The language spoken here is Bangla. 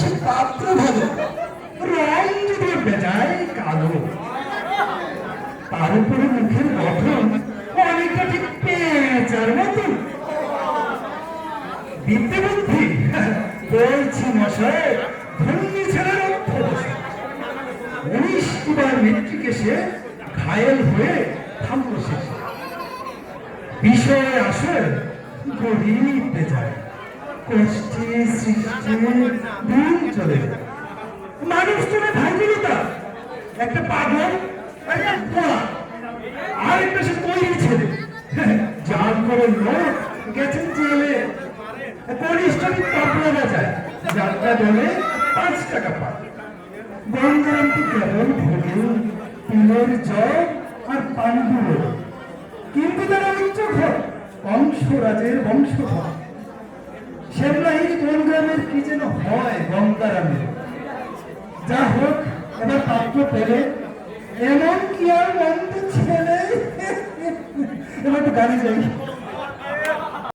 সে পাত্র ভালো। বেজায় কালো। তার উপরে মুখের গঠন অনেকটা ঠিক পেঁচার মতন বিদ্যে বলছি মশাই ধন্যী ছেলের অধ্যবসায় উনিশটি বার মেট্রিক এসে ঘায়েল হয়ে থামলো শেষে। বিষয়ে আসে গরিব বেজায়। কষ্টে সৃষ্টি দূর চলে মানুষ চলে ভাইগুলোটা একটা পাগল একটা পোড়া আর একটা সে তৈরি ছেলে যার করে লোক গেছেন জেলে পরিষ্কারই কাপড়ে বেচায় যাত্রা দলে পাঁচ টাকা পায় গঙ্গারামটি কেবল ভোগে পিলের জগ আর পানগুলো কিন্তু তারা উচ্চ ঘর। বংশরাজের বংশধর। শ্যামলাহির কোন গ্রামের কি যেন হয় গঙ্গারামের যা হোক, এবার পাত্র পেলে। এমন কি আর মন্দ ছেলে? এবার তো গাড়ি যাই।